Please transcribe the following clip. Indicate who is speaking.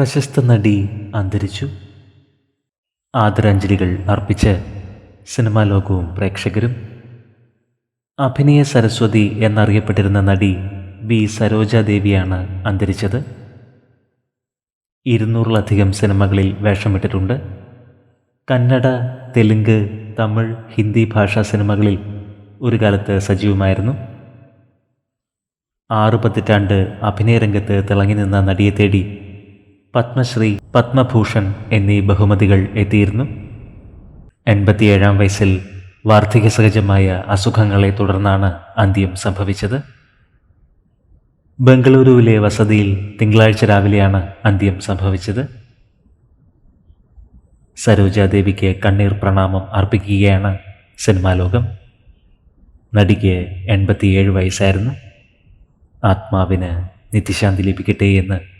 Speaker 1: പ്രശസ്ത നടി അന്തരിച്ചു. ആദരാഞ്ജലികൾ അർപ്പിച്ച് സിനിമാ ലോകവും പ്രേക്ഷകരും. അഭിനയ സരസ്വതി എന്നറിയപ്പെട്ടിരുന്ന നടി ബി സരോജാദേവിയാണ് അന്തരിച്ചത്. ഇരുന്നൂറിലധികം സിനിമകളിൽ വേഷമിട്ടിട്ടുണ്ട്. കന്നഡ തെലുങ്ക് തമിഴ് ഹിന്ദി ഭാഷാ സിനിമകളിൽ ഒരു കാലത്ത് സജീവമായിരുന്നു. ആറു പതിറ്റാണ്ട് അഭിനയരംഗത്ത് തിളങ്ങി നിന്ന നടിയെ തേടി പത്മശ്രീ പത്മഭൂഷൺ എന്നീ ബഹുമതികൾ എത്തിയിരുന്നു. എൺപത്തിയേഴാം വയസ്സിൽ വാർദ്ധക്യ സഹജമായ അസുഖങ്ങളെ തുടർന്നാണ് അന്ത്യം സംഭവിച്ചത്. ബംഗളൂരുവിലെ വസതിയിൽ തിങ്കളാഴ്ച രാവിലെയാണ് അന്ത്യം സംഭവിച്ചത്. സരോജാദേവിക്ക് കണ്ണീർ പ്രണാമം അർപ്പിക്കുകയാണ് സിനിമാലോകം നടിക്ക് എൺപത്തിയേഴ് വയസ്സായിരുന്നു. ആത്മാവിന് നിത്യശാന്തി ലഭിക്കട്ടെ എന്ന്